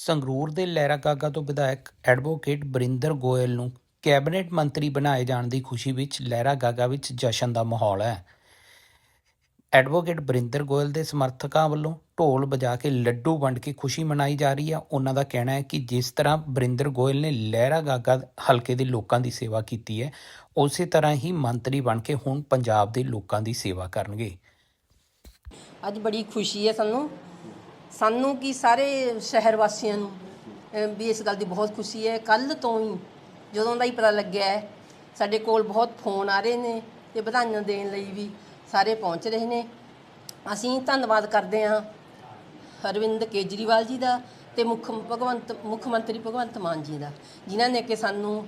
ਸੰਗਰੂਰ ਦੇ ਲਹਿਰਾ ਗਾਗਾ ਤੋਂ ਵਿਧਾਇਕ ਐਡਵੋਕੇਟ ਬਰਿੰਦਰ ਗੋਇਲ ਨੂੰ ਕੈਬਨਿਟ ਮੰਤਰੀ ਬਣਾਏ ਜਾਣ ਦੀ ਖੁਸ਼ੀ ਵਿੱਚ ਲਹਿਰਾ ਗਾਗਾ ਵਿੱਚ ਜਸ਼ਨ ਦਾ ਮਾਹੌਲ ਹੈ। ਐਡਵੋਕੇਟ ਬਰਿੰਦਰ ਗੋਇਲ ਦੇ ਸਮਰਥਕਾਂ ਵੱਲੋਂ ਢੋਲ ਵਜਾ ਕੇ ਲੱਡੂ ਵੰਡ ਕੇ ਖੁਸ਼ੀ ਮਨਾਈ ਜਾ ਰਹੀ ਹੈ। ਉਹਨਾਂ ਦਾ ਕਹਿਣਾ ਹੈ ਕਿ ਜਿਸ ਤਰ੍ਹਾਂ ਬਰਿੰਦਰ ਗੋਇਲ ਨੇ ਲਹਿਰਾ ਗਾਗਾ ਹਲਕੇ ਦੇ ਲੋਕਾਂ ਦੀ ਸੇਵਾ ਕੀਤੀ ਹੈ, ਉਸੇ ਤਰ੍ਹਾਂ ਹੀ ਮੰਤਰੀ ਬਣ ਕੇ ਹੁਣ ਪੰਜਾਬ ਦੇ ਲੋਕਾਂ ਦੀ ਸੇਵਾ ਕਰਨਗੇ। ਅੱਜ ਬੜੀ ਖੁਸ਼ੀ ਹੈ ਸਾਨੂੰ। ਸਾਨੂੰ ਕੀ ਸਾਰੇ ਸ਼ਹਿਰ ਵਾਸੀਆਂ ਨੂੰ ਵੀ ਇਸ ਗੱਲ ਦੀ ਬਹੁਤ ਖੁਸ਼ੀ ਹੈ। ਕੱਲ ਤੋਂ ਹੀ ਜਦੋਂ ਦਾ ਹੀ ਪਤਾ ਲੱਗਿਆ ਹੈ ਸਾਡੇ ਕੋਲ ਬਹੁਤ ਫੋਨ ਆ ਰਹੇ ਨੇ ਤੇ ਵਧਾਈਆਂ ਦੇਣ ਲਈ ਵੀ ਸਾਰੇ ਪਹੁੰਚ ਰਹੇ ਨੇ। ਅਸੀਂ ਧੰਨਵਾਦ ਕਰਦੇ ਹਾਂ ਅਰਵਿੰਦ ਕੇਜਰੀਵਾਲ ਜੀ ਦਾ ਤੇ ਮੁੱਖ ਭਗਵੰਤ ਮੁੱਖ ਮੰਤਰੀ ਭਗਵੰਤ ਮਾਨ ਜੀ ਦਾ ਜਿਨ੍ਹਾਂ ਨੇ ਕਿ ਸਾਨੂੰ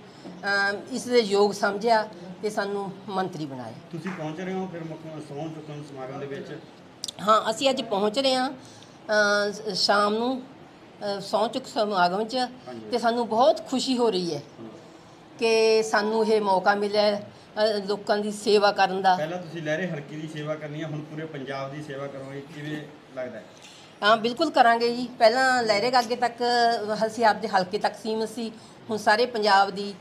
ਇਸ ਦੇ ਯੋਗ ਸਮਝਿਆ ਤੇ ਸਾਨੂੰ ਮੰਤਰੀ ਬਣਾਇਆ। ਤੁਸੀਂ ਪਹੁੰਚ ਰਹੇ ਹੋ ਫਿਰ ਮੁੱਖ ਸਹੁੰ ਚੁੱਕਣ ਸਮਾਗਮ ਦੇ ਵਿੱਚ? ਹਾਂ ਅਸੀਂ ਅੱਜ ਪਹੁੰਚ ਰਹੇ ਹਾਂ। ਅ, ਸ਼ਾਮ ਨੂੰ ਅ, ਸਹੁੰ ਚੁੱਕ ਸਮਾਗਮ 'ਚ ਤੇ ਸਾਨੂੰ ਬਹੁਤ ਖੁਸ਼ੀ ਹੋ ਰਹੀ ਹੈ ਕਿ ਸਾਨੂੰ ਇਹ ਮੌਕਾ ਮਿਲਿਆ ਹੈ, ਅ, ਲੋਕਾਂ ਦੀ ਸੇਵਾ ਕਰਨ ਦਾ। ਪਹਿਲਾਂ ਤੁਸੀਂ ਲਹਿਰੇ ਹਲਕੇ ਦੀ ਸੇਵਾ ਕਰਨੀ ਹੈ ਹੁਣ ਪੂਰੇ ਪੰਜਾਬ ਦੀ ਸੇਵਾ ਕਰੋਗੇ ਕਿਵੇਂ ਲੱਗਦਾ ਹੈ? ਹਾਂ ਬਿਲਕੁਲ ਕਰਾਂਗੇ ਜੀ। ਪਹਿਲਾਂ ਲਹਿਰੇ ਗਾਗੇ ਤੱਕ ਅਸੀਂ ਆਪਦੇ ਹਲਕੇ ਤੱਕ ਸੀਮਤ ਸੀ। ਹੁਣ ਸਾਰੇ ਪੰਜਾਬ ਦੀ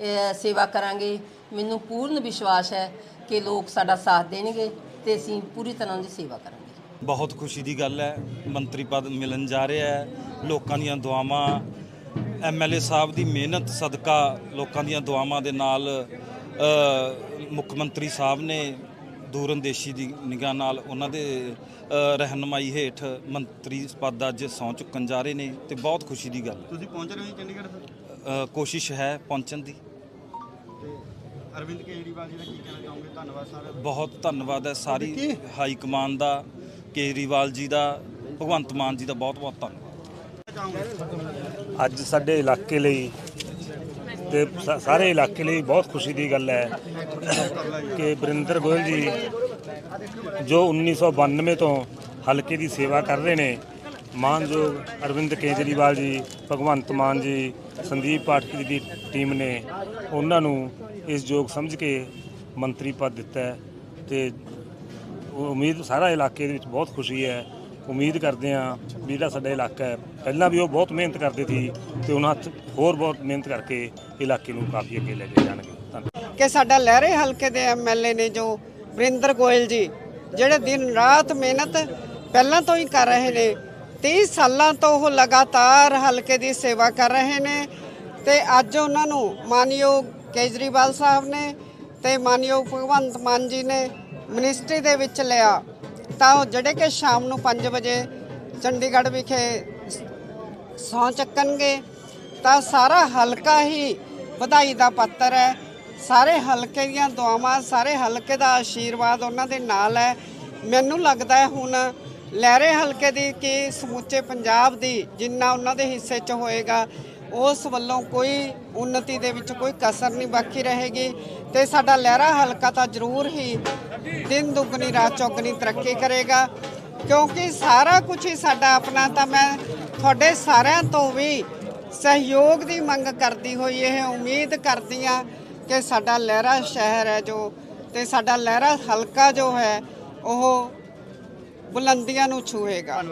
ਅ, ਸੇਵਾ ਕਰਾਂਗੇ। ਮੈਨੂੰ ਪੂਰਨ ਵਿਸ਼ਵਾਸ ਹੈ ਕਿ ਲੋਕ ਸਾਡਾ ਸਾਥ ਦੇਣਗੇ ਤੇ ਅਸੀਂ ਪੂਰੀ ਤਰ੍ਹਾਂ ਦੀ ਸੇਵਾ ਕਰਾਂਗੇ। ਬਹੁਤ ਖੁਸ਼ੀ ਦੀ ਗੱਲ ਹੈ। ਮੰਤਰੀ ਪਦ ਮਿਲਣ ਜਾ ਰਿਹਾ ਹੈ। ਲੋਕਾਂ ਦੀਆਂ ਦੁਆਵਾਂ ਐਮਐਲਏ ਸਾਹਿਬ ਦੀ ਮਿਹਨਤ ਸਦਕਾ ਲੋਕਾਂ ਦੀਆਂ ਦੁਆਵਾਂ ਦੇ ਨਾਲ ਮੁੱਖ ਮੰਤਰੀ ਸਾਹਿਬ ਨੇ ਦੂਰਅੰਦੇਸ਼ੀ ਦੀ ਨਿਗਾਹ ਨਾਲ ਉਹਨਾਂ ਦੇ ਰਹਿਨਮਾਈ ਹੇਠ ਮੰਤਰੀ ਪਦ ਦਾ ਅੱਜ ਸਹੁੰ ਚੁੱਕਣ ਜਾ ਰਹੇ ਨੇ ਤੇ ਬਹੁਤ ਖੁਸ਼ੀ ਦੀ ਗੱਲ ਤੁਸੀਂ ਪਹੁੰਚ ਰਹੇ ਹੋ ਜੀ ਚੰਡੀਗੜ੍ਹ ਹੈ ਅ, ਕੋਸ਼ਿਸ਼ ਹੈ ਪਹੁੰਚਣ ਦੀ। ਅਰਵਿੰਦ ਕੇਜਰੀਵਾਲ ਜੀ ਦਾ ਕੀ ਕਹਿਣਾ ਚਾਹੋਗੇ? ਧੰਨਵਾਦ ਸਰ। ਬਹੁਤ ਧੰਨਵਾਦ ਹੈ। ਸਾਰੀ ਹਾਈ ਕਮਾਨ ਦਾ ਕੇਜਰੀਵਾਲ ਜੀ ਦਾ, ਭਗਵੰਤ ਮਾਨ ਜੀ ਦਾ ਬਹੁਤ ਬਹੁਤ ਧੰਨਵਾਦ। ਅੱਜ ਸਾਡੇ ਇਲਾਕੇ ਲਈ ਤੇ ਸਾਰੇ ਇਲਾਕੇ ਲਈ ਬਹੁਤ ਖੁਸ਼ੀ ਦੀ ਗੱਲ ਹੈ ਕਿ ਬਰਿੰਦਰ ਗੋਇਲ ਜੀ, ਜੋ 1992 ਤੋਂ ਹਲਕੇ ਦੀ ਸੇਵਾ ਕਰ ਰਹੇ ਨੇ, ਮਾਨਯੋਗ ਅਰਵਿੰਦ ਕੇਜਰੀਵਾਲ ਜੀ, ਭਗਵੰਤ ਮਾਨ ਜੀ, ਸੰਦੀਪ ਪਾਟਕੀ ਦੀ ਟੀਮ ਨੇ, ਉਹਨਾਂ ਨੂੰ ਇਸ ਯੋਗ ਸਮਝ ਕੇ ਮੰਤਰੀ ਪਦ ਦਿੱਤਾ ਹੈ ਤੇ ਉਮੀਦ ਸਾਰਾ ਇਲਾਕੇ ਦੇ ਵਿੱਚ ਬਹੁਤ ਖੁਸ਼ੀ ਹੈ। ਉਮੀਦ ਕਰਦੇ ਹਾਂ ਵੀ ਜਿਹੜਾ ਸਾਡਾ ਇਲਾਕਾ ਹੈ, ਪਹਿਲਾਂ ਵੀ ਉਹ ਬਹੁਤ ਮਿਹਨਤ ਕਰਦੇ ਸੀ ਤੇ ਉਹਨਾਂ ਹੱਥ ਹੋਰ ਬਹੁਤ ਮਿਹਨਤ ਕਰਕੇ ਇਲਾਕੇ ਨੂੰ ਕਾਫੀ ਅੱਗੇ ਲੈ ਕੇ ਜਾਣਗੇ। ਧੰਨਵਾਦ। ਕਿ ਸਾਡਾ ਲਹਿਰੇ ਹਲਕੇ ਦੇ ਐਮਐਲਏ ਨੇ ਜੋ ਵਰਿੰਦਰ ਗੋਇਲ ਜੀ, ਜਿਹੜੇ ਦਿਨ ਰਾਤ ਮਿਹਨਤ ਪਹਿਲਾਂ ਤੋਂ ਹੀ ਕਰ ਰਹੇ ਨੇ 30 ਸਾਲਾਂ ਤੋਂ ਉਹ ਲਗਾਤਾਰ ਹਲਕੇ ਦੀ ਸੇਵਾ ਕਰ ਰਹੇ ਨੇ ਤੇ ਅੱਜ ਉਹਨਾਂ ਨੂੰ ਮਾਨਯੋਗ ਕੇਜਰੀਵਾਲ ਸਾਹਿਬ ਨੇ ਤੇ ਮਾਨਯੋਗ ਭਗਵੰਤ ਮਾਨ ਜੀ ਨੇ ਮਿਨਿਸਟਰੀ ਦੇ ਵਿੱਚ ਲਿਆ, ਤਾਂ ਉਹ ਜਿਹੜੇ ਕਿ ਸ਼ਾਮ ਨੂੰ 5 ਵਜੇ ਚੰਡੀਗੜ੍ਹ ਵਿਖੇ ਸਹੁੰ ਚੱਕਣਗੇ, ਤਾਂ ਸਾਰਾ ਹਲਕਾ ਹੀ ਵਧਾਈ ਦਾ ਪਾਤਰ ਹੈ। ਸਾਰੇ ਹਲਕੇ ਦੀਆਂ ਦੁਆਵਾਂ, ਸਾਰੇ ਹਲਕੇ ਦਾ ਆਸ਼ੀਰਵਾਦ ਉਹਨਾਂ ਦੇ ਨਾਲ ਹੈ। ਮੈਨੂੰ ਲੱਗਦਾ ਹੈ ਹੁਣ ਲਹਿਰੇ ਹਲਕੇ ਦੀ ਕਿ ਸਮੁੱਚੇ ਪੰਜਾਬ ਦੀ ਜਿੰਨਾ ਉਹਨਾਂ ਦੇ ਹਿੱਸੇ 'ਚ ਹੋਏਗਾ ਉਸ ਵੱਲੋਂ ਕੋਈ ਉન્નਤੀ ਦੇ ਵਿੱਚ ਕੋਈ ਕਸਰ ਨਹੀਂ ਬਾਕੀ ਰਹੇਗੀ ਤੇ ਸਾਡਾ ਲਹਿਰਾ ਹਲਕਾ ਤਾਂ ਜ਼ਰੂਰ ਹੀ ਦਿਨ ਦੁੱਗਣੀ, ਰਾਤ ਚੌਗਣੀ ਤਰੱਕੀ ਕਰੇਗਾ। ਕਿਉਂਕਿ ਸਾਰਾ ਕੁਝ ਹੀ ਸਾਡਾ ਆਪਣਾ ਤਾਂ ਮੈਂ ਤੁਹਾਡੇ ਸਾਰਿਆਂ ਤੋਂ ਵੀ ਸਹਿਯੋਗ ਦੀ ਮੰਗ ਕਰਦੀ ਹੋਈ ਇਹ ਉਮੀਦ ਕਰਦੀ ਆ ਕਿ ਸਾਡਾ ਲਹਿਰਾ ਸ਼ਹਿਰ ਹੈ ਜੋ ਤੇ ਸਾਡਾ ਲਹਿਰਾ ਹਲਕਾ ਜੋ ਹੈ, ਉਹ ਬੁਲੰਦੀਆਂ ਨੂੰ ਛੂਹੇਗਾ।